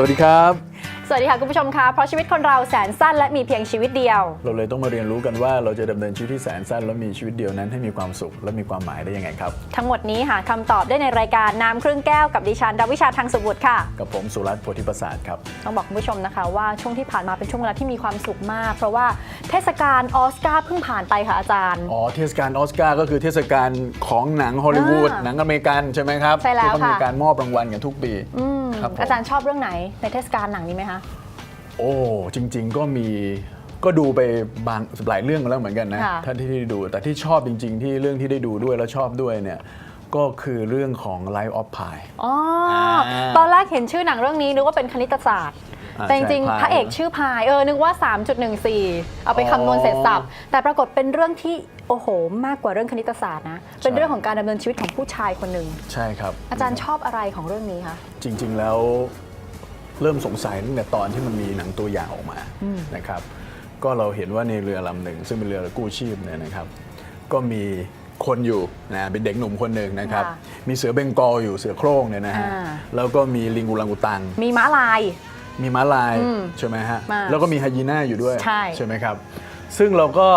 สวัสดีครับ สวัสดีค่ะคุณผู้ชมคะเพราะชีวิตคนเราแสนสั้นและมีเพียงชีวิตเดียว เราเลยต้องมาเรียนรู้กันว่าเราจะดำเนินชีวิตที่แสนสั้นและมีชีวิตเดียวนั้นให้มีความสุขและมีความหมายได้ยังไงครับ ทั้งหมดนี้หาคำตอบได้ในรายการน้ำครึ่งแก้วกับดิฉันดาวิชาทางสุบุตรค่ะ กับผมสุรัตน์โพธิประสาทครับ ต้องบอกคุณผู้ชมนะคะว่าช่วงที่ผ่านมาเป็นช่วงเวลาที่มีความสุขมาก เพราะว่าเทศกาลออสการ์เพิ่งผ่านไปค่ะอาจารย์อ๋อเทศกาลออสการ์ก็คือเทศกาลของหนังฮอลลีวูดอ่าหนังอเมริกันใช่ไหมครับใช่แล้วที่เขามีค่ะการมอบรางวัลกันทุกปีอืมครับผมอาจารย์ชอบเรื่องไหนในเทศกาลหนังนี้ไหมคะ โอ้จริง ๆ ก็มีก็ดูไปบางหลายเรื่องแล้วเหมือนกันนะค่ะท่านที่ได้ดูแต่ที่ชอบจริง ๆ ที่เรื่องที่ได้ดูด้วยแล้วชอบด้วยเนี่ยก็คือเรื่องของ Life of Pi อ๋ออ่าตอนแรกเห็นชื่อหนังเรื่องนี้นึกว่าเป็นคณิตศาสตร์ อ่าแต่จริงใช่ๆพระเอกชื่อพายเออนึกว่า 3.14 เอาไปคำนวณเสร็จสับ แต่ปรากฏเป็นเรื่องที่โอ้โห มากกว่าเรื่องคณิตศาสตร์นะ เป็นเรื่องของการดำเนินชีวิตของผู้ชายคนหนึ่ง ใช่ครับ อาจารย์ชอบอะไรของเรื่องนี้คะ จริง ๆ แล้ว เริ่มสงสัยตั้งแต่ตอนที่มันมีหนังตัวอย่างออกมานะครับก็เราเห็นว่าในเรือลำหนึ่ง ซึ่งเป็นเรือกู้ชีพเนี่ยนะครับ ก็มีคนอยู่นะเป็นเด็กหนุ่มคนหนึ่งนะครับค่ะมีเสือเบงกอลอยู่เสือโคร่งเนี่ยนะฮะอ่าแล้วก็มีลิงอุลังอุตัง มีม้าลาย มีม้าลายอืมใช่ไหมฮะมาแล้วก็มีไฮยีน่าอยู่ด้วยใช่ไหมครับ ซึ่งเราก็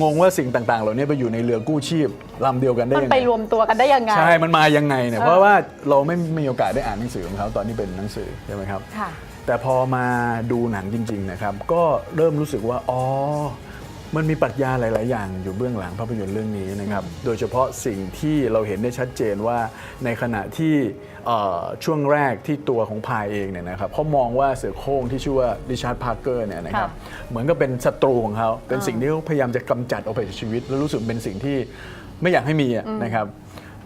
งงว่าสิ่งต่าง ๆ เหล่านี้ไปอยู่ในเรือกู้ชีพลำเดียวกันได้มันยังไปไงรวมตัวกันได้ยังไง ใช่ มันมายังไงเนี่ย เออ เพราะว่าเราไม่ไม่มีโอกาสได้อ่านหนังสือของเขาตอนที่เป็นหนังสือใช่ไหมครับ ค่ะ แต่พอมาดูหนังจริง ๆ นะครับ ก็เริ่มรู้สึกว่า อ๋อ มันมีปรัชญาหลาย ๆ อย่างอยู่เบื้องหลังภาพยนตร์เรื่องนี้นะครับ โดยเฉพาะสิ่งที่เราเห็นได้ชัดเจนว่าในขณะที่เอ่อ ช่วงแรกที่ตัวของพายเองเนี่ยนะครับเขามองว่าเสือโคร่งที่ชื่อว่าริชาร์ดพาร์เกอร์เนี่ยนะครับค่ะเหมือนกับเป็นศัตรูของเขาเป็นสิ่งที่เขาพยายามจะกำจัดออกไปจากชีวิต แล้วรู้สึกเป็นสิ่งที่ไม่อยากให้มีอะนะครับ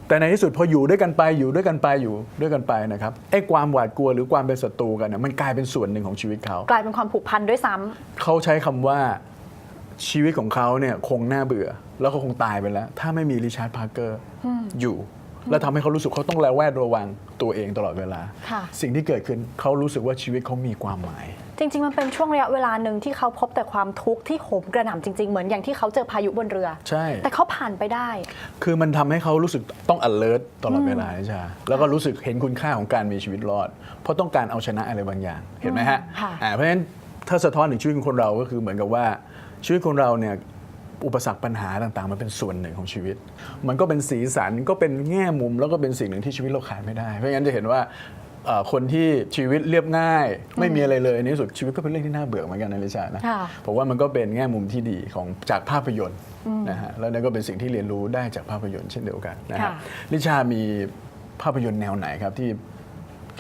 แต่ในที่สุดพออยู่ด้วยกันไปอยู่ด้วยกันไปอยู่ด้วยกันไปนะครับไอ้ความหวาดกลัวหรือความเป็นศัตรูกันเนี่ยมันกลายเป็นส่วนหนึ่งของชีวิตเขา กลายเป็นความผูกพันด้วยซ้ำเขาใช้คำว่าชีวิตของเขาเนี่ยคงน่าเบื่อ แล้วก็คงตายไปแล้ว ถ้าไม่มีริชาร์ดพาร์เกอร์อยู่ แล้วทำให้เขารู้สึกเขาต้องระแวดระวังตัวเองตลอดเวลาค่ะสิ่งที่เกิดขึ้นเขารู้สึกว่าชีวิตเขามีความหมาย จริง ๆ มันเป็นช่วงระยะเวลาหนึ่งที่เขาพบแต่ความทุกข์ที่โหมกระหน่ำจริง ๆ เหมือนอย่างที่เขาเจอพายุบนเรือ ใช่ แต่เขาผ่านไปได้ คือมันทำให้เขารู้สึกต้อง alert ตลอดเวลาใช่ไหมแล้วก็รู้สึกเห็นคุณค่าของการมีชีวิตรอด เพราะต้องการเอาชนะอะไรบางอย่าง เห็นไหมฮะค่ะอ่าเพราะฉะนั้นถ้าสะท้อนถึงชีวิตของคนเราก็คือเหมือนกับว่าชีวิตคนเราเนี่ย อุปสรรคปัญหาต่างๆ มันเป็นส่วนหนึ่งของชีวิต มันก็เป็นสีสันก็เป็นแง่มุมแล้วก็เป็นสิ่งหนึ่งที่ชีวิตเราขาดไม่ได้เพราะงั้นจะเห็นว่าเอ่อคนที่ชีวิตเรียบง่าย ไม่มีอะไรเลยในที่สุดชีวิตก็เป็นเรื่องที่น่าเบื่อเหมือนกันนะลิชานะค่ะผมว่ามันก็เป็นแง่มุมที่ดีของจากภาพยนตร์นะฮะแล้วนั่นก็เป็นสิ่งที่เรียนรู้ได้จากภาพยนตร์เช่นเดียวกันนะฮะค่ะลิชามีภาพยนตร์แนวไหนครับที่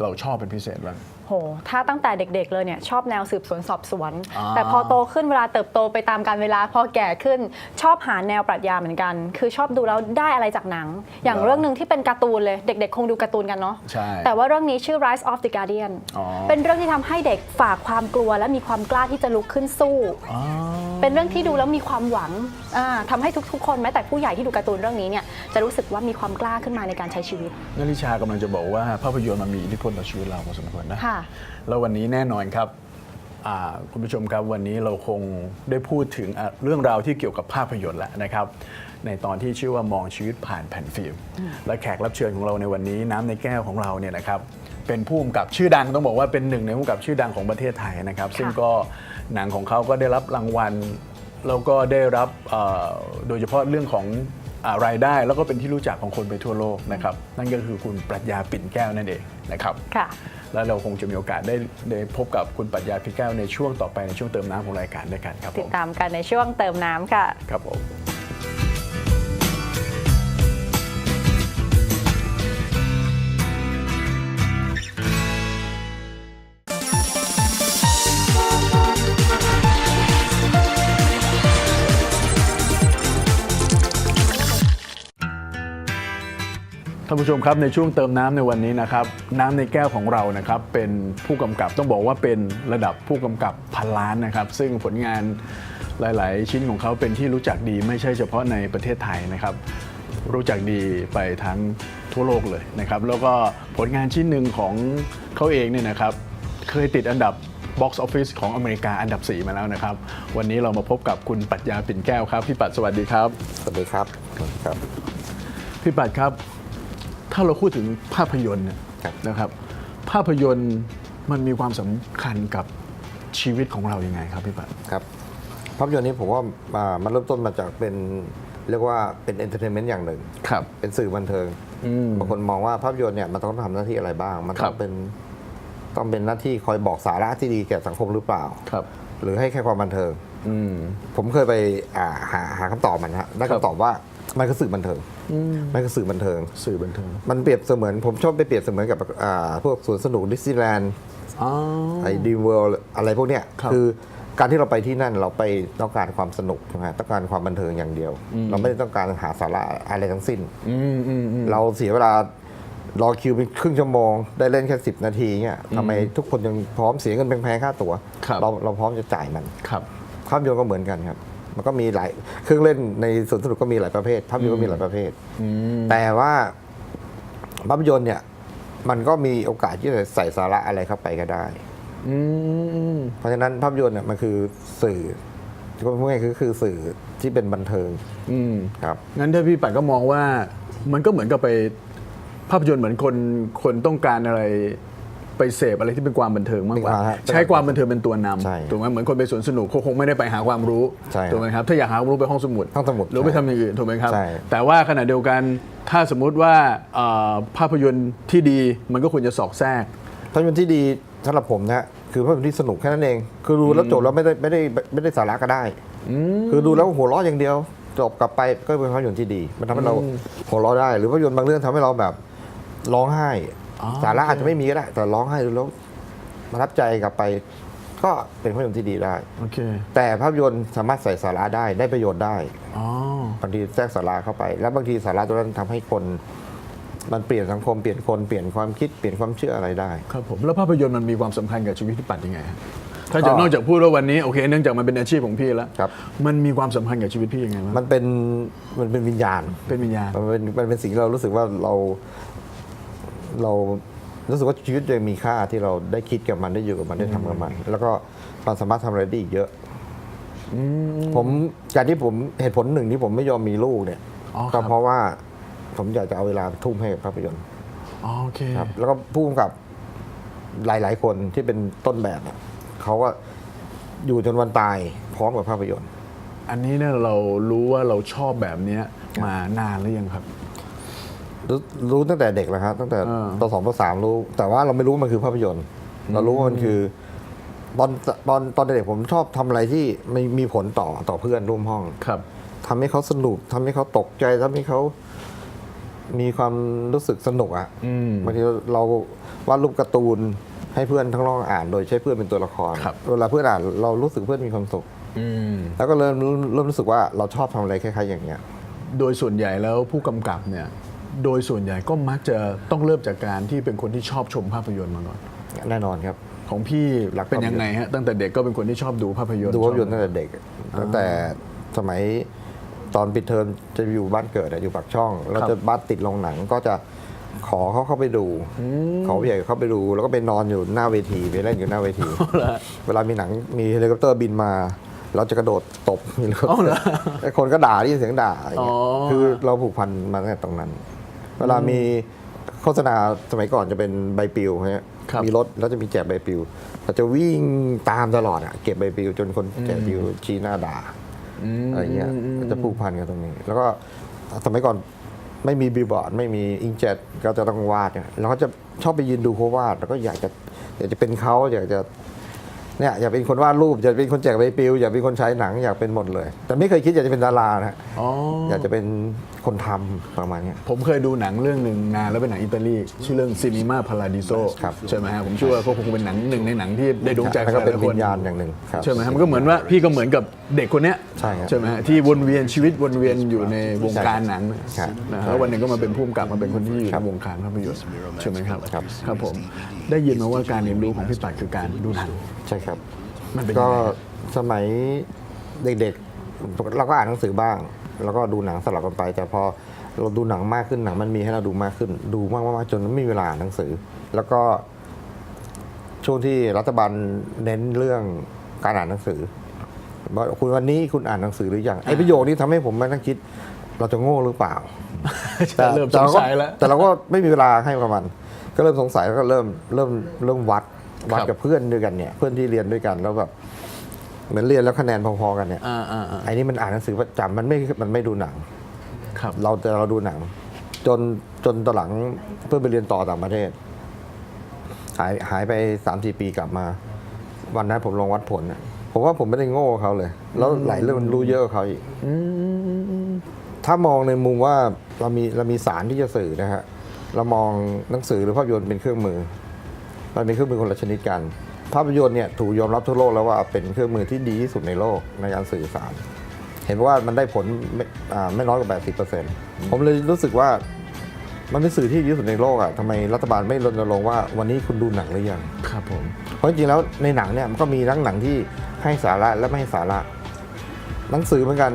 เราชอบเป็นพิเศษบ้าง โห ถ้าตั้งแต่เด็กๆเลยเนี่ยชอบแนวสืบสวนสอบสวน อ่า แต่พอโตขึ้นเวลาเติบโตไปตามการเวลาพอแก่ขึ้นชอบหาแนวปรัชญาเหมือนกัน คือชอบดูแล้วได้อะไรจากหนัง อย่างเรื่องหนึ่งที่เป็นการ์ตูนเลยเด็กๆ คงดูการ์ตูนกันเนาะ ใช่ แต่ว่าเรื่องนี้ชื่อ Rise of the Guardian อ๋อ เป็นเรื่องที่ทำให้เด็กฝากความกลัวและมีความกล้าที่จะลุกขึ้นสู้ อ๋อ เป็นเรื่องที่ดูแล้วมีความหวังอ่าทำให้ทุกๆ คนแม้แต่ผู้ใหญ่ที่ดูการ์ตูนเรื่องนี้เนี่ยจะรู้สึกว่ามีความกล้าขึ้นมาในการใช้ชีวิตนั่นลิชากำลังจะบอกว่าภาพยนตร์มันมีอิทธิพลต่อชีวิตเราพอสมควรนะค่ะแล้ววันนี้แน่นอนครับอ่าคุณผู้ชมครับวันนี้เราคงได้พูดถึงอะเรื่องราวที่เกี่ยวกับภาพยนตร์แล้วนะครับ ในตอนที่ชื่อว่ามองชีวิตผ่านแผ่นฟิล์มและแขกรับเชิญของเราในวันนี้น้ำในแก้วของเราเนี่ยนะครับเป็นผู้กำกับชื่อดังต้องบอกว่าเป็นหนึ่งในผู้กำกับชื่อดังของประเทศไทยนะครับ ซึ่งก็ หนังของเขาก็ได้รับรางวัล แล้วก็ได้รับเอ่อโดยเฉพาะเรื่องของอารายได้แล้วก็เป็นที่รู้จักของคนไปทั่วโลกนะครับ นั่นก็คือคุณปรัชญาปิ่นแก้วนั่นเองนะครับค่ะแล้วเราคงจะมีโอกาสได้ได้พบกับคุณปรัชญาปิ่นแก้วในช่วงต่อไปในช่วงเติมน้ำของรายการด้วยกันครับผติดมตามกันในช่วงเติมน้ำค่ะ ครับผม ผู้ชมครับในช่วงเติมน้ำในวันนี้นะครับน้ำในแก้วของเรานะครับเป็นผู้กำกับต้องบอกว่าเป็นระดับผู้กำกับพันล้านนะครับ ซึ่งผลงานหลาย ๆ ชิ้นของเขาเป็นที่รู้จักดีไม่ใช่เฉพาะในประเทศไทยนะครับ รู้จักดีไปทั้งทั่วโลกเลยนะครับ แล้วก็ผลงานชิ้นหนึ่งของเขาเองเนี่ยนะครับ เคยติดอันดับ Box Office ของอเมริกาอันดับ 4 มาแล้วนะครับ วันนี้เรามาพบกับคุณปรัชญาปิ่นแก้วครับ พี่ปัดสวัสดีครับ สวัสดีครับครับ พี่ปัดครับ ถ้าเราพูดถึงภาพยนตร์เนี่ยครับนะครับ ภาพยนตร์มันมีความสำคัญกับชีวิตของเรายังไงครับพี่ปัดครับภาพยนตร์นี้ผมว่าอ่ามันเริ่มต้นมาจากเป็นเรียกว่าเป็นเอนเตอร์เทนเมนต์อย่างหนึ่งครับเป็นสื่อบันเทิงอืมบางคนมองว่าภาพยนตร์เนี่ยมันต้องทำหน้าที่อะไรบ้าง มันครัต้อบงเป็นต้องเป็นหน้าที่คอยบอกสาระที่ดีแก่สังคมหรือเปล่าครับ หรือให้แค่ความบันเทิงอืมผมเคยไปอ่าหาหาคำตอบมันฮะได้ครับคำตอบว่า มันคือสื่อบันเทิงมันคือสื่อบันเทิง สื่อบันเทิง มันเปรียบเสมือนผมชอบไปเปรียบเสมือนกับอ่าพวกสวนสนุกดิสนีย์แลนด์อ๋อไอ้ดีเวิลด์อะไรพวกเนี้ยครับคือการที่เราไปที่นั่นเราไปต้องการความสนุกใช่ไหมต้องการความบันเทิงอย่างเดียว เราไม่ได้ต้องการหาสาระอะไรทั้งสิ้นอืมอืมอืมเราเสียเวลารอคิวเป็นครึ่งชั่วโมง ได้เล่นแค่10นาทีเนี่ยทำไมทุกคนยังพร้อมเสียเงินแพงๆค่าตั๋วครับเราเราพร้อมจะจ่ายมันครับภาพยนตร์ก็เหมือนกันครับ มันก็มีหลายเครื่องเล่นในสวนสนุกก็มีหลายประเภทภาพยนตร์ก็มีหลายประเภทอืมแต่ว่าภาพยนตร์เนี่ย มันก็มีโอกาสที่จะใส่สาระอะไรเข้าไปก็ได้อืมอืมเพราะฉะนั้นภาพยนตร์เนี่ยมันคือสื่อก็พูดง่ายๆคือคือสื่อที่เป็นบันเทิงอืมครับงั้นถ้าพี่ปัดก็มองว่า มันก็เหมือนกับไปภาพยนตร์เหมือนคนคนต้องการอะไร ไปเสพอะไรที่เป็นความบันเทิงมากกว่าอ่าฮะใช้ความบันเทิงเป็นตัวนใช่ำถูกไหมเหมือนคนไปสวนสนุกเขาคงไม่ได้ไปหาความรู้ใช่ครับถูกไหมครับถ้าอยากหาความรู้ไปห้องสมุดห้องสมุดหรือไปใช่ทำอย่างอื่นถูกไหมครับ ใช่ แต่ว่าขณะเดียวกันถ้าสมมุติว่าเอ่อภาพยนตร์ที่ดีมันก็ควรจะสอกแทรก ภาพยนตร์ที่ดีสำหรับผมนะฮะคือภาพยนตร์ที่สนุกแค่นั้นเอง คือดูแล้วจบแล้วไม่ได้ไม่ได้ไม่ได้สาระก็ได้คือดูแล้วหัวเราะอย่างเดียว จบกลับไปก็เป็นภาพยนตร์ที่ดี มันทำให้เราหัวเราะได้ หรือภาพยนตร์บางเรื่องทำให้เราแบบร้องไห้อ๋อ สาระอาจจะไม่มีก็ได้แต่ร้องไห้ดูแล้วประทับใจกลับไป ก็เป็นภาพยนตร์ที่ดีได้ โอเค แต่ภาพยนตร์สามารถใส่สาระได้ได้ประโยชน์ได้อ๋อบางทีแทรกสาระเข้าไป แล้วบางทีสาระตัวนั้นทำให้คนมันเปลี่ยนสังคมเปลี่ยนคนเปลี่ยนความคิดเปลี่ยนความเชื่ออะไรได้ครับผมแล้วภาพยนตร์มันมีความสำคัญกับชีวิตพี่ปัดยังไงฮะถ้าจะก็นอกจากพูดว่าวันนี้โอเคเนื่องจากมันเป็นอาชีพของพี่แล้วครับมันมีความสำคัญกับชีวิตพี่ยังไงบ้างมันเป็นมันเป็นวิญญาณเป็นวิญญาณมันเป็นมันเป็นสิ่งที่เรารู้สึกว่าเรา เรารู้สึกว่าชีวิตยังมีค่าที่เราได้คิดกับมันได้อยู่กับมันได้ทำกับมัน แล้วก็เราสามารถทำอะไรได้อีกเยอะ ผมการที่ผมเหตุผลหนึ่งที่ผมไม่ยอมมีลูกเนี่ยอ๋อคก็รับเพราะว่าผมอยากจะเอาเวลาไปทุ่มให้กับภาพยนตร์อ๋อโอเคครับ แล้วก็ผู้กำกับหลาย ๆ คนที่เป็นต้นแบบอะเขาก็อยู่จนวันตายพร้อมกับภาพยนตร์ อันนี้เนี่ยเรารู้ว่าเราชอบแบบเนี้ยมานานหรือยังครับ รู้รู้ตั้งแต่เด็กแล้วครับตั้งแต่อ่า ปสองปสามรู้ แต่ว่าเราไม่รู้ว่ามันคือภาพยนตร์ เรารู้ว่ามันคือ ตอนตอนตอนเด็กผมชอบทำอะไรที่ไม่มีผลต่อต่อเพื่อนร่วมห้อง ครับ ทำให้เขาสนุกทำให้เขาตกใจทำให้เขามีความรู้สึกสนุกอะอืมบางทีเราวาดรูปการ์ตูนให้เพื่อนทั้งห้องอ่าน โดยใช้เพื่อนเป็นตัวละคร ครับ เวลาเพื่อนอ่านเรารู้สึกเพื่อนมีความสุข อืม แล้วก็เริ่มเริ่มรู้สึกว่าเราชอบทำอะไรคล้ายๆอย่างเงี้ย โดยส่วนใหญ่แล้วผู้กำกับเนี่ย โดยส่วนใหญ่ก็มักจะต้องเริ่มจากการที่เป็นคนที่ชอบชมภาพยนตร์มาก่อน แน่นอนครับ ของพี่รักเป็นยังไงฮะตั้งแต่เด็กก็เป็นคนที่ชอบดูภาพยนตร์ดูภาพยนตร์ชตั้อบงแต่เด็กตั้งแต่สมัยตอนปิดเทอมจะอยู่บ้านเกิดอะอยู่ปากช่องเราจะบ้านติดโรงหนังก็จะขอเขาเข้าไปดูขอผู้ใหญ่เข้าไปดู แล้วก็ไปนอนอยู่หน้าเวทีไปเล่นอยู่หน้าเวที เวลามีหนังมีเฮลิคอปเตอร์บินมา เราจะกระโดดตบเฮลิคอปอ๋อเตเหรออร์ไอ้คนก็ด่าได้ยินเสียงด่าอะไรเงี้ยอ๋อคือเราผูกพันมาตั้งแต่ตรงนั้น เวลามีโฆษณาสมัยก่อนจะเป็นใบปลิวฮะครับมีรถแล้วจะมีแจกใบปลิวเราจะวิ่งตามตลอดอะเก็บใบปลิวจนคนแจกปลิวชี้หน้าด่าอะไรเงี้ยก็จะผูกพันกันตรงนี้ แล้วก็สมัยก่อนไม่มีบิลบอร์ดไม่มีอิงเจ็ตก็จะต้องวาดเนี่ยเราก็จะชอบไปยืนดูเขาวาด แล้วก็อยากจะอยากจะเป็นเขาอยากจะ เนี่ยอยากเป็นคนวาดรูปอยากเป็นคนแจกใบปลิวอยากเป็นคนใช้หนังอยากเป็นหมดเลย แต่ไม่เคยคิดอยากจะเป็นดารานะฮะอ๋ออยากจะเป็นคนทำประมาณเนี้ย ผมเคยดูหนังเรื่องหนึ่งนานแล้วเป็นหนังอิตาลีชื่อเรื่องซีนีมาพาราดิโซครับใช่ไหมฮะผมเชื่อว่าก็คงเป็นหนังหนึ่งในหนังที่ได้ดวงใจแล้วก็เป็นหลยๆควิญญาณอย่างหนึ่งครับ ใช่ไหมฮะมันก็เหมือนว่าพี่ก็เหมือนกับเด็กคนเนี้ยใช่ครับใช่ไหมฮะที่วนเวียนชีวิตวนเวียนอยู่ในวงการหนังครับนะฮะแล้ววันหนึ่งก็มาเป็นผู้กำกับมาเป็นคนที่อยู่ครัในบวงการภาพยนตร์ใช่ไหมครับครับ ครับผมได้ยินมาว่าการเรียนรู้ของพี่ปัดคือการดูหนัง ใช่ครับมันเป็นก็ยังไงครับสมัยเด็กๆ เราก็อ่านหนังสือบ้าง แล้วก็ดูหนังสลับกันไป แต่พอเราดูหนังมากขึ้นหนังมันมีให้เราดูมากขึ้น ดูมากๆจนไม่มีเวลาอ่านหนังสือ แล้วก็ช่วงที่รัฐบาลเน้นเรื่องการอ่านหนังสือว่าคุณวันนี้คุณอ่านหนังสือหรือยังไอ้ประโยคนี้ทำให้ผมมานั่งคิด เราจะโง่หรือเปล่าเริ่มสงสัยแล้ว แต่เราก็ไม่มีเวลาให้กับมัน ก็เริ่มสงสัยแล้วก็เริ่มเริ่มเริ่มวัด วัดครับกับเพื่อนด้วยกันเนี่ยเพื่อนที่เรียนด้วยกันแล้วแบบเหมือนเรียนแล้วคะแนนพอๆกันเนี่ยอ่าอ่าอ่าไอ้นี่มันอ่านหนังสือประจำมันไม่มันไม่ดูหนังครับ เราแต่เราดูหนัง จนจนตอนหลังเพื่อนไปเรียนต่อต่างประเทศ หายหายไปสามสี่ปีกลับมา วันนั้นผมลองวัดผลน่ะผมว่าผมไม่ได้โง่กว่าเขาเลย แล้วหลายเรื่องมันรู้เยอะกว่าเขาอีกถ้ามองในมุมว่าเรามีเรามีสารที่จะสื่อนะฮะเรามองหนังสือหรือภาพยนตร์เป็นเครื่องมือ มันเป็นเครื่องมือคนละชนิดกัน ภาพยนตร์เนี่ยถูกยอมรับทั่วโลกแล้วว่าเป็นเครื่องมือที่ดีที่สุดในโลกในการสื่อสาร เห็นว่ามันได้ผลไม่อ่าไม่น้อยกว่า 80%ผมเลยรู้สึกว่ามันเป็นสื่อที่ดีที่สุดในโลกอะ่ะทำไมรัฐบาลไม่รณรงค์ว่าวันนี้คุณดูหนังหรือยัง ครับผม เพราะจริงๆแล้วในหนังเนี่ยมันก็มีทั้งหนังที่ให้สาระและไม่ให้สาระ หนังสือเหมือนกัน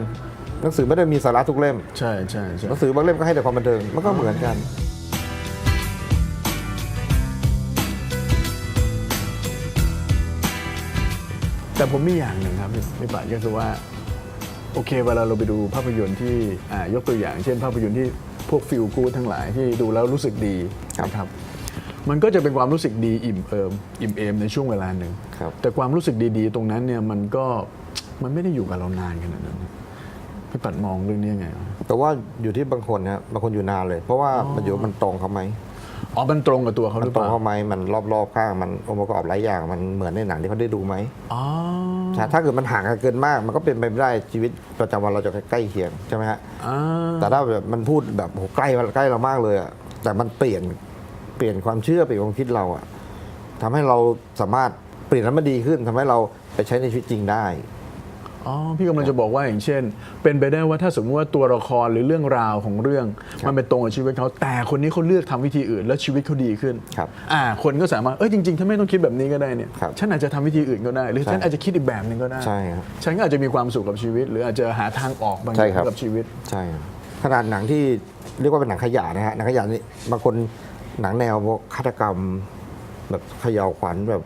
หนังสือไม่ได้มีสาระทุกเล่ม ใช่ใช่ใช่หนังสือบางเล่มก็ให้แต่ความบันเทิง มันก็เหมือนกัน แต่ผมมีอย่างหนึ่งครับพี่พี่ปัดก็คือว่า โอเคเวลาเราไปดูภาพยนตร์ที่อ่ายกตัวอย่าง เช่น ภาพยนตร์ที่พวกฟิลกูดทั้งหลายที่ดูแล้วรู้สึกดีครับนะครับ มันก็จะเป็นความรู้สึกดีอิ่มเอิมอิ่มเอมในช่วงเวลาหนึ่งครับแต่ความรู้สึกดีๆ ตรงนั้นเนี่ยมันก็มันไม่ได้อยู่กับเรานานขนาดนั้นพี่ปัดมองเรื่องนี้ยังไงวะแต่ว่าอยู่ที่บางคนนะบางคนอยู่นานเลย เพราะว่ามันอยู่ว่ามันตรงเขาไหม อ๋อมันตรงกับตัวเขาหมันรือตเปรงล่าเขาไหมมันรอบๆข้างมันองค์ประกอบหลายอย่างมันเหมือนในหนังที่เขาได้ดูไหมอ๋อใช่ถ้าเกิดมันห่างกันเกินมาก มันก็เป็นไปไม่ได้ชีวิตประจำวันเราจะใกล้เคียงใช่ไหมฮะอ่า แต่ถ้าแบบมันพูดแบบโหใกล้ใกล้เรามากเลยอะแต่มันเปลี่ยนเปลี่ยนความเชื่อเปลี่ยนความคิดเราอะทำให้เราสามารถเปลี่ยนแล้วมันดีขึ้นทำให้เราไปใช้ในชีวิตจริงได้ อ๋อพี่กำลังจะบอกว่าอย่างเช่น เป็นไปได้ว่าถ้าสมมติว่าตัวละครหรือเรื่องราวของเรื่อง มันเป็นตรงกับชีวิตเขาแต่คนนี้เขาเลือกทำวิธีอื่น แล้วชีวิตเขาดีขึ้นครับอ่าคนก็สามารถเอ้ยจริงๆถ้าไม่ต้องคิดแบบนี้ก็ได้เนี่ยครับฉันอาจจะทำวิธีอื่นก็ได้ หรือใช่ฉันอาจจะคิดอีกแบบหนึ่งก็ได้ใช่ครับฉันก็อาจจะมีความสุขกับชีวิต หรืออาจจะหาทางออกบางอใช่ย่างครับกับชีวิตใช่ครับขนาดหนังที่เรียกว่าเป็นหนังขยะนะฮะหนังขยะนี่บางคนหนังแนวพวกฆาตกรรม แบบเขย่าวขวัญแบบ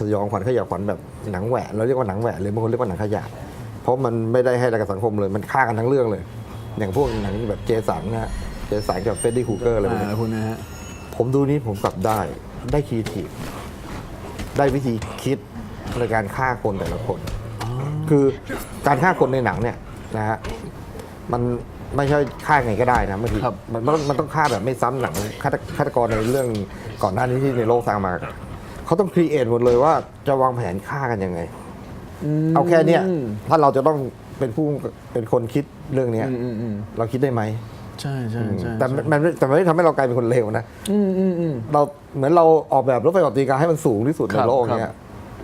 สยองขวัญเขย่าวขวัญแบบหนังแหวะเราเรียกว่าหนังแหวะหรือบางคนเรียกว่าหนังขยะเพ ราะมันไม่ได้ให้อะไรกับสังคมเลย มันฆ่ากันทั้งเรื่องเลย อย่างพวกหนังแบบเจสันนะฮะเจสันกับเฟรดดี้คูเกอร์อะไรพวกอ่านี้คุณนะฮะ ผมดูนี้ผมกลับได้ได้คีทีฟได้วิธีคิดในการฆ่าคนแต่ละคน คือการฆ่าคนในหนังเนี่ยนะฮะมันไม่ใช่ฆ่าไงก็ได้นะบางทีครับ มันมันต้องมันต้องฆ่าแบบไม่ซ้ำหนังฆาตฆาตกรในเรื่องก่อนหน้านี้ที่ในโลกสร้างมาเขาต้องครีเอทหมดเลยว่าจะวางแผนฆ่ากันยังไง เอาแค่เนี้ยถ้าเราจะต้องเป็นผู้เป็นคนคิดเรื่องเนี้ยอืมอืมอืมเราคิดได้ไหมใช่ใช่ใช่แต่มันมันแต่มันไม่ได้ทำให้เรากลายเป็นคนเลวนะอืมอืมอืมเราเหมือนเราออกแบบรถไฟความตีกาให้มันสูงที่สุดคในรับโลกครับเนี่ย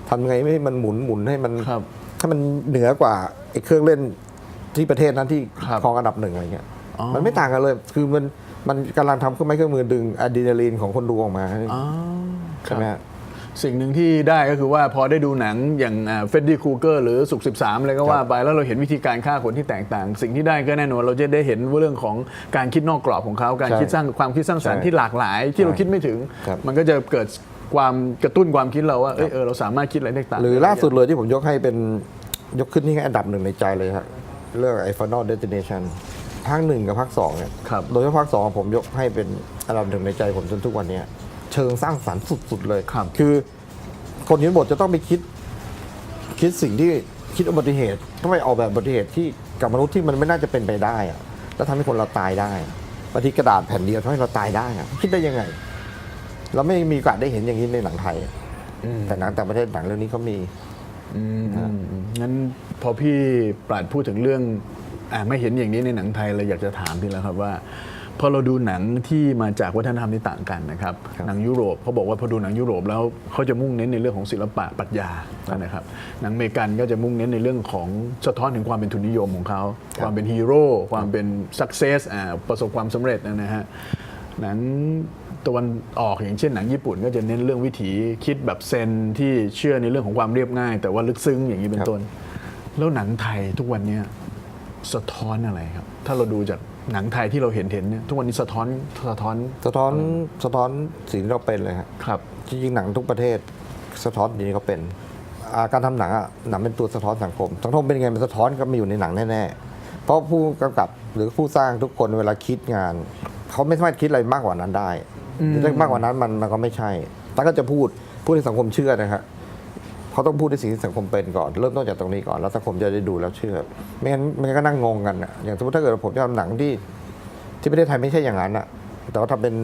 ทำยังไงไม่ให้มันหมุนหมุนให้มันครับให้มันเหนือกว่าไอ้เครื่องเล่นที่ประเทศนั้นที่ครับครองอันดับหนึ่งอะไรเงี้ยอ๋อมันไม่ต่างกันเลย คือมันมันกำลังทำเครื่องไม้เครื่องมือดึงอะดรีนาลีนของคนดูออกมาอ๋อใช่ไหมครับฮะ สิ่งหนึ่งที่ได้ก็คือว่าพอได้ดูหนังอย่างเฟดดี้ครูเกอร์หรือสุก13 อะไรก็ว่าไป แล้วเราเห็นวิธีการฆ่าคนที่แตกต่าง สิ่งที่ได้ก็แน่นอนเราจะได้เห็นเรื่องของการคิดนอกกรอบของเขาการใช่คิดสร้างความคิดสร้างสรรค์ใช่ที่หลากหลาย ที่เราคิดไม่ถึงครับมันก็จะเกิดความกระตุ้นความคิดเราว่าเอยเออเราสามารถคิดอะไรได้ต่างหรือล่าสุดเลยที่ผมยกให้เป็นยกขึ้นที่อันดับหนึ่งในใจเลยครับเรื่องไอ้ Final Destination ภาคหนึ่งกับภาคสองเนี่ยครับโดยเฉพาะภาคสองผมยกให้เป็นอันดับหนึ่งในใจผมจนทุกวันเนี้ย เชิงสร้างสรรค์สุดๆเลยครับคือคนเขียนบทจะต้องไปคิด คิดสิ่งที่คิดอุบัติเหตุต้องไปออกแบบอุบัติเหตุที่กับมนุษย์ที่มันไม่น่าจะเป็นไปได้อะแล้วทำให้คนเราตายได้บางทีกระดาษแผ่นเดียวทำให้เราตายได้อะคิดได้ยังไง เราไม่มีโอกาสได้เห็นอย่างนี้ในหนังไทยอะแต่หนังต่างประเทศหนังเรื่องนี้เขามีอืมอืมอืมงั้นพอพี่ปราดพูดถึงเรื่องอ่าไม่เห็นอย่างนี้ในหนังไทยเลยอยากจะถามพี่แล้วครับว่า พอเราดูหนังที่มาจากวัฒนธรรมที่ต่างกันนะครับครับหนังยุโรปเขาบอกว่าพอดูหนังยุโรปแล้วเขาจะมุ่งเน้นในเรื่องของศิลปะปรัชญานะครับหนังอเมริกันก็จะมุ่งเน้นในเรื่องของสะท้อนถึงความเป็นทุนนิยมของเขาความเป็นฮีโร่ความเป็นสักเซสอ่าประสบความสำเร็จนะฮะหนังตะวันออกอย่างเช่นหนังญี่ปุ่นก็จะเน้นเรื่องวิถีคิดแบบเซนที่เชื่อในเรื่องของความเรียบง่าย แต่ว่าลึกซึ้งอย่างนี้เป็นต้น แล้วหนังไทยทุกวันเนี้ยสะท้อนอะไรครับ ถ้าเราดูจาก หนังไทยที่เราเห็นเห็นเนี่ยทุกวันนี้สะท้อนสะท้อนสะท้อนสะท้อนสิ่งที่เราเป็นเลยครับครับจริงๆหนังทุกประเทศสะท้อนอย่างนี้เขาเป็นอ่าการทำหนังอะหนังเป็นตัวสะท้อนสังคมสังคมเป็นยังไงมันสะท้อนก็มาอยู่ในหนังแน่ๆเพราะผู้กำกับหรือผู้สร้างทุกคนเวลาคิดงาน เขาไม่สามารถคิดอะไรมากกว่านั้นได้หรือถ้ามากกว่านั้นมันมันก็ไม่ใช่ถ้าก็จะพูดพูดในสังคมเชื่อนะครับ เขาต้องพูดในสิ่งที่สังคมเป็นก่อน เริ่มต้นจากตรงนี้ก่อน แล้วสังคมจะได้ดูแล้วเชื่อ ไม่งั้นไม่งั้นก็นั่งงงกันอะอย่างสมมติถ้าเกิดผมจะทำหนังที่ ที่ประเทศไทยไม่ใช่อย่างนั้นอะแต่ว่าทำเป็น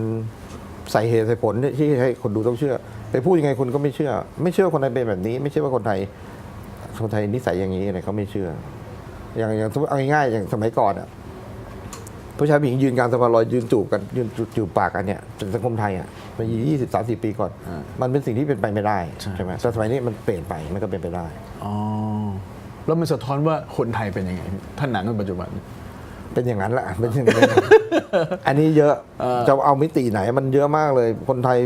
ใส่เหตุใส่ผลที่ให้คนดูต้องเชื่อ ไปพูดยังไงคนก็ไม่เชื่อ ไม่เชื่อคนไทยเป็นแบบนี้ ไม่เชื่อว่าคนไทยคนไทยนิสัยอย่างนี้อะไรเขาไม่เชื่อ อย่างอย่างสมมติเอาง่ายๆอย่างสมัยก่อนอะ ผู้ชายผู้หญิงยืนกลางสะพานลอยยืนจูบกันยืนจูบปากกันเนี่ยเป็นสังคมไทยอะมันยี่สิบสามสิบปีก่อนอ่ามันเป็นสิ่งที่เป็นไปไม่ได้ใช่ใช่ไหมแต่สมัยนี้มันเปลี่ยนไปมันก็เป็นไปได้อ๋อแล้วมันสะท้อนว่าคนไทยเป็นยังไงท่านหนังในปัจจุบัน เป็นอย่างนั้นแหละเป็นอย่างนั้นอันนี้เยอะเออจะเอามิติไหน มันเยอะมากเลย คนไทย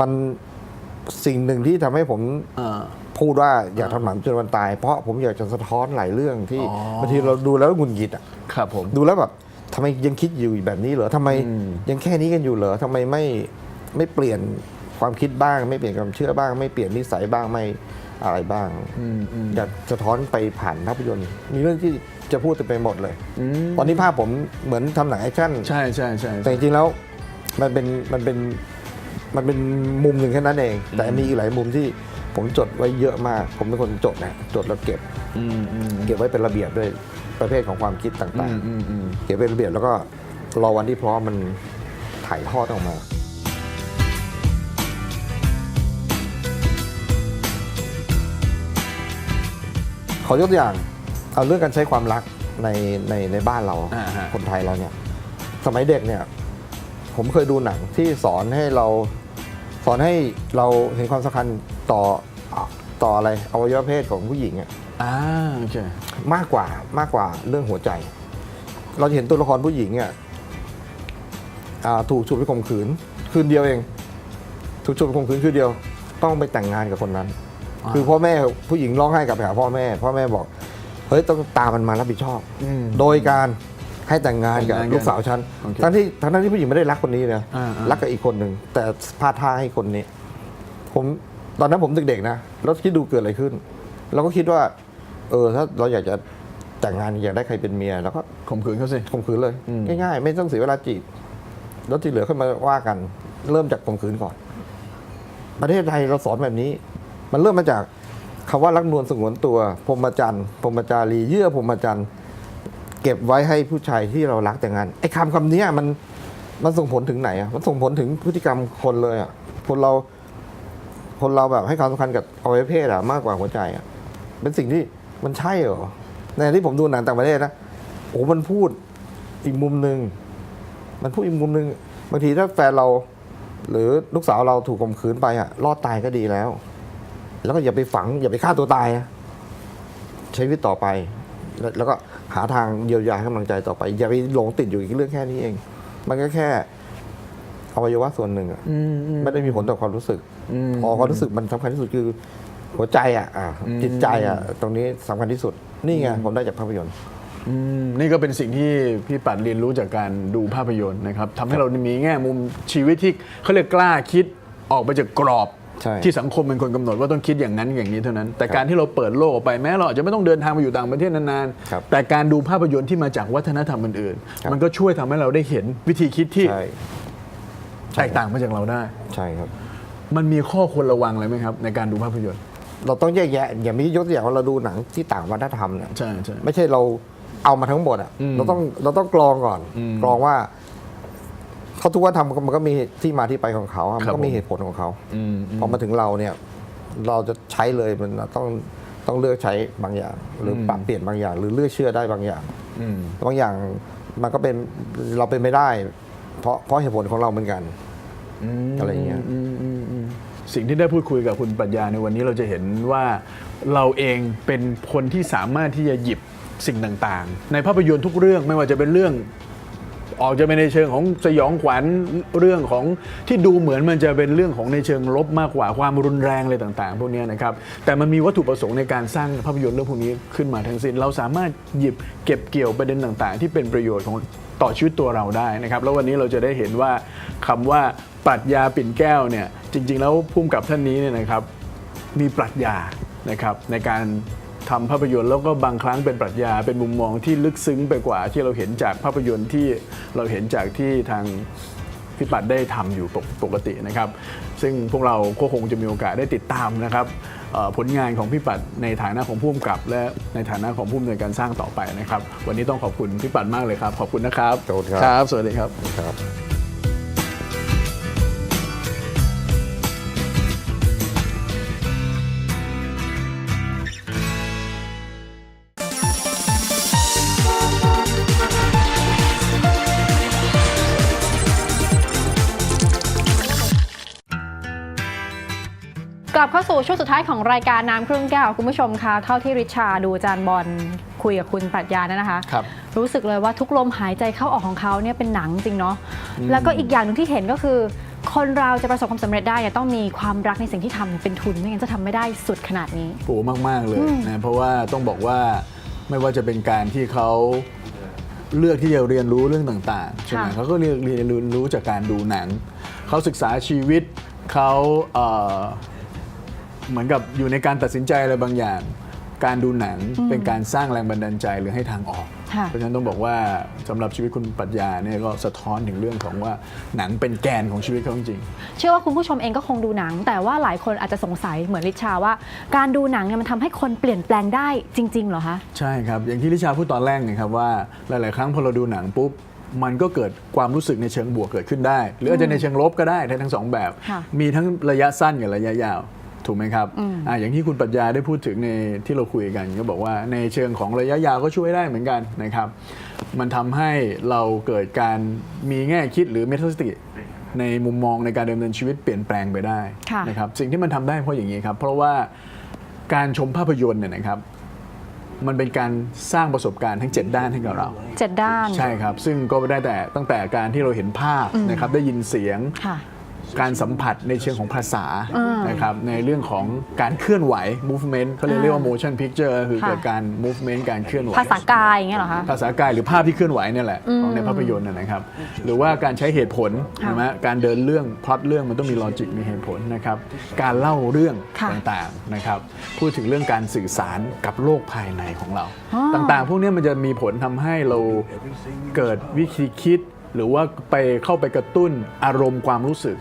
มันสิ่งหนึ่งที่ทำให้ผมอ่า พูดว่าอยากทำหนังจนวันตาย เพราะผมอยากจะสะท้อนหลายเรื่องที่อ๋อบางทีเราดูแล้วหงุดหงิดอะครับผมดูแล้วแบบทำไมยังคิดอยู่แบบนี้เหรอทำไมอืมยังแค่นี้กันอยู่เหรอทำไมไม่ไม่เปลี่ยนความคิดบ้าง ไม่เปลี่ยนความเชื่อบ้าง ไม่เปลี่ยนนิสัยบ้างไม่อะไรบ้างอืมอืมอยากสะท้อนไปผ่านภาพยนตร์ มีเรื่องที่จะพูดเต็มไปหมดเลยอืมตอนนี้ภาพผมเหมือนทำหนังแอคชั่นใช่ใช่ใช่แต่จริงๆแล้วมันเป็นมันเป็นมันเป็นมุมหนึ่งแค่นั้นเอง แต่มีอีกหลายมุมที่ ผมจดไว้เยอะมาก ผมเป็นคนจดนะจดแล้วเก็บอืมอืมเก็บไว้เป็นระเบียบด้วยประเภทของความคิดอืต่างมอืมอืมๆเก็บเป็นระเบียบแล้วก็รอวันที่พร้อมมันถ่ายทอดออกมาขอยกตัวอย่างเอาเรื่องการใช้ความรักในในในบ้านเราอ่าฮะคนไทยเราเนี่ย สมัยเด็กเนี่ย ผมเคยดูหนังที่สอนให้เรา สอนให้เราเห็นความสำคัญต่อต่ออะไรอวัยวะเพศของผู้หญิงอะอ่าโอเคมากกว่ามากกว่าเรื่องหัวใจ เราจะเห็นตัวละครผู้หญิงเนี่ยอ่าถูกฉุดไปข่มขืน คืนเดียวเอง ถูกฉุดไปข่มขืนคืนเดียว ต้องไปแต่งงานกับคนนั้นอ่าคือพ่อแม่ผู้หญิงร้องไห้กลับไปหาพ่อแม่ พ่อแม่บอก เฮ้ยต้องตามมันมารับผิดชอบ อืมโดยการ ให้แต่งงานกับแต่งงานกันลูกสาวฉันโอเคทั้งที่ทั้งที่ผู้หญิงไม่ได้รักคนนี้นะอ่าอ่ารักกับอีกคนหนึ่งแต่พลาดท่าให้คนนี้ ผมตอนนั้นผมเด็กๆนะแล้วคิดดูเกิดอะไรขึ้น เราก็คิดว่า เออถ้าเราอยากจะแต่งงานอยากได้ใครเป็นเมียแล้วก็ ข่มขืนเขาสิ ข่มขืนเลย อืม ง่ายๆ ไม่ต้องเสียเวลาจีบแล้วที่เหลือค่อยมาว่ากัน เริ่มจากข่มขืนก่อน ประเทศไทยเราสอนแบบนี้ มันเริ่มมาจากคำว่ารักนวลสงวนตัวพรหมจรรย์พรหมจารีเยื่อพรหมจรรย์ เก็บไว้ให้ผู้ชายที่เรารักแต่งงานไอ้คำคำนี้มันมันส่งผลถึงไหนอะมันส่งผลถึงพฤติกรรมคนเลยอะคนเราคนเราแบบให้ความสำคัญกับอวัยวะเพศอะมากกว่าหัวใจอะเป็นสิ่งที่มันใช่เหรอในที่ผมดูหนังต่างประเทศนะโอ้มันพูดอีกมุมหนึ่งมันพูดอีกมุมหนึ่งบางทีถ้าแฟนเรา หรือลูกสาวเราถูกข่มขืนไปอะรอดตายก็ดีแล้ว แล้วก็อย่าไปฝัง อย่าไปฆ่าตัวตายใช้ชีวิตต่อไป แล้วแล้วก็หาทางเยียวยาให้กำลังใจต่อไป อย่าไปหลงติดอยู่อีกเรื่องแค่นี้เอง มันก็แค่อวัยวะส่วนหนึ่งอะอืมอืมไม่ได้มีผลต่อความรู้สึกอืมพอความรู้สึกมันสำคัญที่สุดคือ หัวใจอะอะอืมจิตใจอะ ตรงนี้สำคัญที่สุด นี่ไงผมได้จากภาพยนตร์ อืมนี่ก็เป็นสิ่งที่พี่ปัดเรียนรู้จากการดูภาพยนตร์นะครับทำให้เรามีแง่มุมชีวิตที่เขาเรียกกล้าคิดออกไปจากกรอบ ใช่ที่สังคมเป็นคนกำหนดว่าต้องคิดอย่างนั้นอย่างนี้เท่านั้น แต่การที่เราเปิดโลกออกไปแม้เราอาจจะไม่ต้องเดินทางไปอยู่ต่างประเทศนานครับๆแต่การดูภาพยนตร์ที่มาจากวัฒนธรรมอื่นครับ ๆมันก็ช่วยทำให้เราได้เห็นวิธีคิดที่ใช่แตกต่างมาจากเราได้ ใช่ครับ มันมีข้อควรระวังอะไรไหมครับ ในการดูภาพยนตร์เราต้องแยกแยะอย่ามียกตัวอย่างว่าเราดูหนังที่ต่างวัฒนธรรมเนี่ย ใช่ใช่ ไม่ใช่เราเอามาทั้งหมดอะอืมเราต้องเราต้องกรองก่อนอืมกรองว่า เขาทุกวัฒนธรรมมันก็มีที่มาที่ไปของเขาอะมันครับก็มีผมเหตุผลของเขาอืมอืมพอมาถึงเราเนี่ยเราจะใช้เลยมันต้องต้องเลือกใช้บางอย่าง หรืออมปรับเปลี่ยนบางอย่าง หรือเลือกเชื่อได้บางอย่างอืมบางอย่างมันก็เป็นเราเป็นไม่ได้ เพราะเพราะเหตุผลของเราเหมือนกันอะไรอย่างเงี้ยมอืมอืมอืมสิ่งที่ได้พูดคุยกับคุณปรัญญาในวันนี้เราจะเห็นว่าเราเองเป็นคนที่สามารถที่จะหยิบสิ่งต่างๆ ในภาพยนตร์ทุกเรื่องไม่ว่าจะเป็นเรื่อง ออกจะเป็นในเชิงของสยองขวัญเรื่องของที่ดูเหมือนมันจะเป็นเรื่องของในเชิงลบมากกว่าความรุนแรงอะไรต่างๆ พวกนี้นะครับแต่มันมีวัตถุประสงค์ในการสร้างภาพยนตร์เรื่องพวกนี้ขึ้นมาทั้งสิ้น เราสามารถหยิบเก็บเกี่ยวประเด็นต่างๆ ที่เป็นประโยชน์ของต่อชีวิตตัวเราได้นะครับแล้ววันนี้เราจะได้เห็นว่าคำว่าปรัชญาปิ่นแก้วเนี่ยจริง ๆ แล้วพุ่มกับท่านนี้เนี่ยนะครับมีปรัชญานะครับในการ ทำภาพยนตร์แล้วก็บางครั้งเป็นปรัชญาเป็นมุมมองที่ลึกซึ้งไปกว่า ที่เราเห็นจากภาพยนตร์ที่เราเห็นจากที่ทางพี่ปัดได้ทำอยู่ปกปกตินะครับ ซึ่งพวกเราก็คงจะมีโอกาสได้ติดตามนะครับเอ่อผลงานของพี่ปัดในฐานะของผู้กำกับ และในฐานะของผู้อำนวยการสร้างต่อไปนะครับ วันนี้ต้องขอบคุณพี่ปัดมากเลยครับ ขอบคุณนะครับขอบคุณครับครับ สวัสดีครับ สู่ช่วงสุดท้ายของรายการน้ำครึ่งแก้วคุณผู้ชมคะเท่าที่ริชาดูอาจานบอลคุยกับคุณปรัชญานะนะคะ ครับ รู้สึกเลยว่าทุกลมหายใจเข้าออกของเขาเนี่ยเป็นหนังจริงเนาะแล้วก็อีกอย่างหนึ่งที่เห็นก็คือ คนเราจะประสบความสำเร็จได้เนี่ยต้องมีความรักในสิ่งที่ทำเนี่ยเป็นทุนไม่งั้นจะทำไม่ได้สุดขนาดนี้โหมาก ๆ เลยนะเพราะว่าต้องบอกว่าไม่ว่าจะเป็นการที่เขาเลือกที่จะเรียนรู้เรื่องต่างๆใช่ไหมค่ะ เขาก็เรียนเรียนรู้จากการดูหนัง เขาศึกษาชีวิตเขาเอ่อ เหมือนกับอยู่ในการตัดสินใจอะไรบางอย่าง การดูหนังเป็นการสร้างแรงบันดาลใจหรือให้ทางออก ค่ะเพราะฉะนั้นต้องบอกว่าสำหรับชีวิตคุณปรัชญาเนี่ยก็สะท้อนถึงเรื่องของว่าหนังเป็นแกนของชีวิตเขาจริงๆเชื่อว่าคุณผู้ชมเองก็คงดูหนัง แต่ว่าหลายคนอาจจะสงสัยเหมือนริชาว่า การดูหนังเนี่ยมันทำให้คนเปลี่ยนแปลงได้จริง ๆ เหรอคะใช่ครับ อย่างที่ลิชาพูดตอนแรกไงครับว่าหลาย ๆ ครั้งพอเราดูหนังปุ๊บ มันก็เกิดความรู้สึกในเชิงบวกเกิดขึ้นได้ หรืออาจจะในเชิงลบก็ได้ได้ทั้งสองแบบ ค่ะ มีทั้งระยะสั้นกับระยะยาว ถูกไหมครับอ่าอย่างที่คุณปรัชญาได้พูดถึงในที่เราคุยกัน ก็บอกว่าในเชิงของระยะยาวก็ช่วยได้เหมือนกันนะครับ มันทำให้เราเกิดการมีแง่คิดหรือเมทัลสติในมุมมองในการดำเนินชีวิตเปลี่ยนแปลงไปได้ค่ะนะครับสิ่งที่มันทำได้เพราะอย่างนี้ครับ เพราะว่าการชมภาพยนตร์เนี่ยนะครับ มันเป็นการสร้างประสบการณ์ทั้ง 7 ด้านให้กับเราเจ็ดด้านใช่ครับ ซึ่งก็ได้แต่ตั้งแต่การที่เราเห็นภาพนะครับได้ยินเสียงค่ะ การสัมผัสในเชิงของภาษานะครับในเรื่องของการเคลื่อนไหว movement เขาเรียกเรียกว่า motion picture คือค่ะเกิดการ movement การเคลื่อนไหว ภาษากายอย่างเงี้ยเหรอคะ ภาษากายหรือภาพที่เคลื่อนไหวเนี่ยแหละของในภาพยนตร์นะนะครับ หรือว่าการใช้เหตุผลค่ะใช่ไหมการเดินเรื่องพล็อตเรื่องมันต้องมีลอจิกมีเหตุผลนะครับ การเล่าเรื่องค่ะต่างๆนะครับพูดถึงเรื่องการสื่อสารกับโลกภายในของเราอ๋อต่างๆ พวกเนี้ยมันจะมีผลทำให้เราเกิดวิธีคิด หรือว่าไปเข้าไปกระตุ้นอารมณ์ความรู้สึก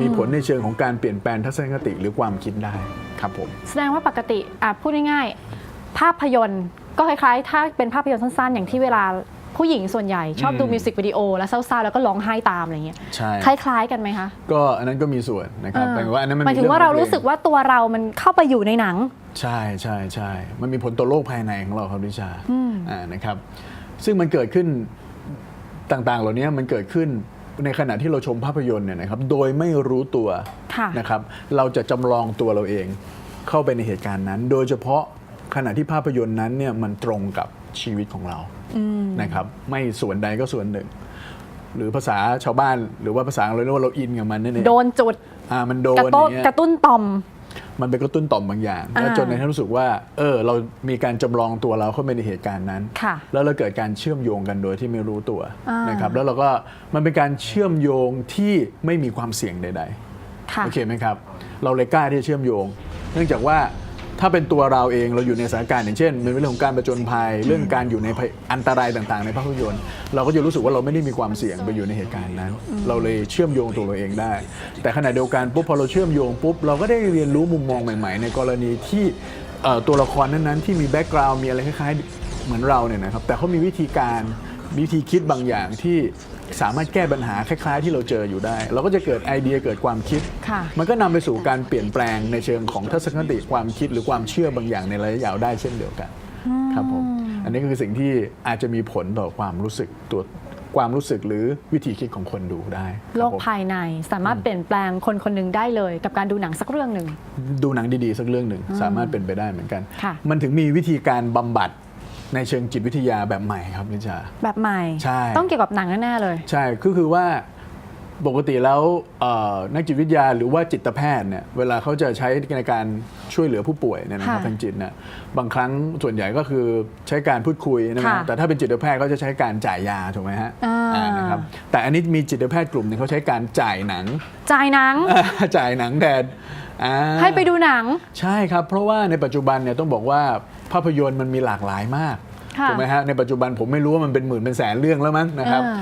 มีผลในเชิงของการเปลี่ยนแปลงทัศนคติหรือความคิดได้ครับผม แสดงว่าปกติอะพูดง่ายๆ ภาพยนตร์ก็คล้ายๆ ถ้าเป็นภาพยนตร์สั้นๆ อย่างที่เวลาผู้หญิงส่วนใหญ่ชอบดูมิวสิกวิดีโอแล้วเศร้าๆ แล้วก็ร้องไห้ตามอะไรเงี้ยใช่ คล้าย ๆ กันไหมคะ ก็อันนั้นก็มีส่วนนะครับเออแต่ว่าอันนั้นมันหมายถึงองว่าเราของรู้สึกว่าตัวเรามันเข้าไปอยู่ในหนัง ใช่ใช่ใช่มันมีผลต่อโลกภายในของเราครับดิชาอ่านะครับซึ่งมันเกิดขึ้น ต่างๆ เหล่านี้มันเกิดขึ้นในขณะที่เราชมภาพยนตร์เนี่ยนะครับโดยไม่รู้ตัวค่ะนะครับเราจะจำลองตัวเราเองเข้าไปในเหตุการณ์นั้น โดยเฉพาะขณะที่ภาพยนตร์นั้นเนี่ยมันตรงกับชีวิตของเรานะครับไม่ส่วนใดก็ส่วนหนึ่ง หรือภาษาชาวบ้านหรือว่าภาษาเราเรียกว่าเราอินกับมันนั่นเองโดนจุดอ่ามันโดนกระอตุ้นย่างเงี้ยกระตุ้นต่อม มันเป็นกระตุ้นต่อมบางอย่างอ่าแล้วจนในท่านรู้สึกว่า เออ เรามีการจำลองตัวเราเข้าไปในเหตุการณ์นั้นค่ะแล้วเราเกิดการเชื่อมโยงกันโดยที่ไม่รู้ตัวอ่านนะครับ แล้วเราก็มันเป็นการเชื่อมโยงที่ไม่มีความเสี่ยงใดค่ะๆโอเคไหมครับ เราเลยกล้าที่จะเชื่อมโยง เนื่องจากว่า ถ้าเป็นตัวเราเองเราอยู่ในสถานการณ์อย่างเช่นเป็นเรื่องของการประจนภัยเรื่องการอยู่ในภัยอันตรายต่างๆ ในภาพยนตร์ เราก็จะรู้สึกว่าเราไม่ได้มีความเสี่ยงไปอยู่ในเหตุการณ์นั้น เราเลยเชื่อมโยงตัวเราเองได้ แต่ขณะเดียวกันปุ๊บพอเราเชื่อมโยงปุ๊บเราก็ได้เรียนรู้มุมมองใหม่ ๆ ในกรณีที่เอ่อตัวละครนั้นๆที่มีแบ็กกราวด์มีอะไรคล้ายๆเหมือนเราเนี่ยนะครับแต่เขามีวิธีการวิธีคิดบางอย่างที่ สามารถแก้ปัญหาคล้ายๆ ที่เราเจออยู่ได้ เราก็จะเกิดไอเดียเกิดความคิด ค่ะ มันก็นำไปสู่การเปลี่ยนแปลงในเชิงของทัศนคติความคิดหรือความเชื่อบางอย่างในระยะยาวได้เช่นเดียวกันครับผมอันนี้ก็คือสิ่งที่อาจจะมีผลต่อความรู้สึกตัวความรู้สึกหรือวิธีคิดของคนดูได้ครับโลกผม ภายในสามารถเปลี่ยนแปลงคนคนหนึ่งได้เลย กับการดูหนังสักเรื่องหนึ่ง ดูหนังดี ๆ สักเรื่องหนึ่ง สามารถเป็นไปได้เหมือนกัน ค่ะมันถึงมีวิธีการบำบัด ในเชิงจิตวิทยาแบบใหม่ครับนิชา แบบใหม่ ใช่ ต้องเกี่ยวกับหนังแน่ๆเลย ใช่ก็คือว่าปกติแล้วเอ่อนักจิตวิทยาหรือว่าจิตแพทย์เนี่ยเวลาเขาจะใช้ในการช่วยเหลือผู้ป่วยเนี่ยนะครับค่ะทางจิตเนี่ยบางครั้งส่วนใหญ่ก็คือใช้การพูดคุยนะครัค่ะบแต่ถ้าเป็นจิตแพทย์เขาจะใช้การจ่ายยาถูกไหมฮะอ่าอ่านะครับแต่อันนี้มีจิตแพทย์กลุ่มหนึงเขาใช้การจ่ายหนัง จ่ายหนังจ่ายหนังแทนอ่าให้ไปดูหนัง ใช่ครับ เพราะว่าในปัจจุบันเนี่ยต้องบอกว่า ภาพยนตร์มันมีหลากหลายมากค่ะถูกไหมฮะในปัจจุบันผมไม่รู้ว่ามันเป็นหมื่นเป็นแสนเรื่องแล้วมั้งนะครับอ่า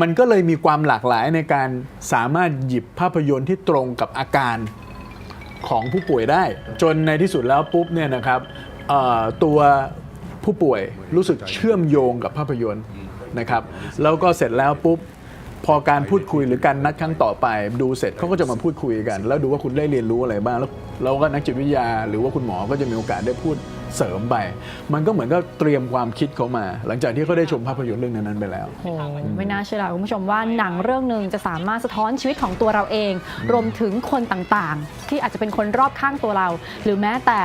มันก็เลยมีความหลากหลายในการสามารถหยิบภาพยนตร์ที่ตรงกับอาการของผู้ป่วยได้ จนในที่สุดแล้วปุ๊บเนี่ยนะครับเอ่อตัวผู้ป่วยรู้สึกเชื่อมโยงกับภาพยนตร์นะครับ แล้วก็เสร็จแล้วปุ๊บ พอการพูดคุยหรือการนัดครั้งต่อไป ดูเสร็จเขาก็จะมาพูดคุยกัน แล้วดูว่าคุณได้เรียนรู้อะไรบ้างแล้วแล้วก็นักจิตวิทยา หรือว่าคุณหมอก็จะมีโอกาสได้พูดเสริมไป มันก็เหมือนก็เตรียมความคิดเขามา หลังจากที่เขาได้ชมภาพยนตร์เรื่องนั้นๆไปแล้ว โอ้ไม่น่าเชื่อเลยคุณผู้ชมว่าหนังเรื่องหนึ่งจะสามารถสะท้อนชีวิตของตัวเราเอง รวมถึงคนต่างๆ ที่อาจจะเป็นคนรอบข้างตัวเรา หรือแม้แต่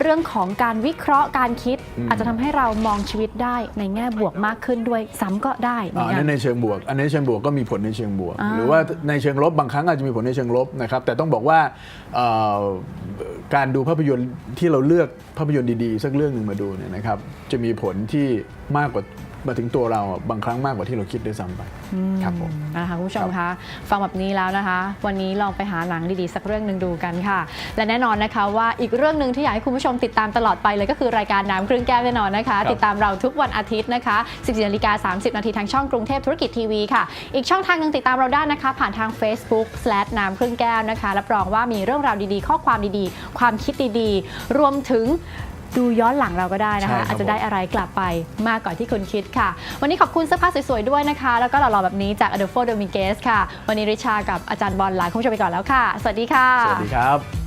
เรื่องของการวิเคราะห์การคิด อาจจะทำให้เรามองชีวิตได้ในแง่บวกมากขึ้นด้วยซ้ำก็ได้เหมือ่าอนอันกันั้นนในเชิงบวก อันนี้นเชิงบวกก็มีผลในเชิงบวกอ่าหรือว่าในเชิงลบบางครั้งอาจจะมีผลในเชิงลบนะครับ แต่ต้องบอกว่าเอ่อการดูภาพยนตร์ที่เราเลือกภาพยนตร์ดีๆ สักเรื่องหนึ่งมาดูเนี่ยนะครับจะมีผลที่มากกว่า มาถึงตัวเราอะบางครั้งมากกว่าที่เราคิดด้วยซ้ำไปครับผมนะคะคุณผู้ชมคะฟังแบบนี้แล้วนะคะ วันนี้ลองไปหาหนังดีๆ สักเรื่องหนึ่งดูกันค่ะ และแน่นอนนะคะว่าอีกเรื่องหนึ่งที่อยากให้คุณผู้ชมติดตามตลอดไปเลยก็คือรายการน้ำครึ่งแก้วแน่นอนนะคะครับติดตามเราทุกวันอาทิตย์นะคะ14นาฬิกา30 นาทีทางช่องกรุงเทพธุรกิจทีวีค่ะ อีกช่องทางหนึ่งติดตามเราได้นะคะ ผ่านทาง Facebook น้ำครึ่งแก้วนะคะรับรองว่ามีเรื่องราวดีๆ ข้อความดีๆ ความคิดดีๆ รวมถึง ดูย้อนหลังเราก็ได้นะใช่คะครับอาจจะได้อะไรกลับไปมากกว่าที่คุณคิดค่ะ วันนี้ขอบคุณเสื้อผ้าสวยๆด้วยนะคะ แล้วก็หล่อๆแบบนี้จาก a d o l f o Dominguez ค่ะ วันนี้ริชากับอาจารย์บอลลาคุณผู้ชมไปก่อนแล้วค่ะ สวัสดีค่ะ สวัสดีครับ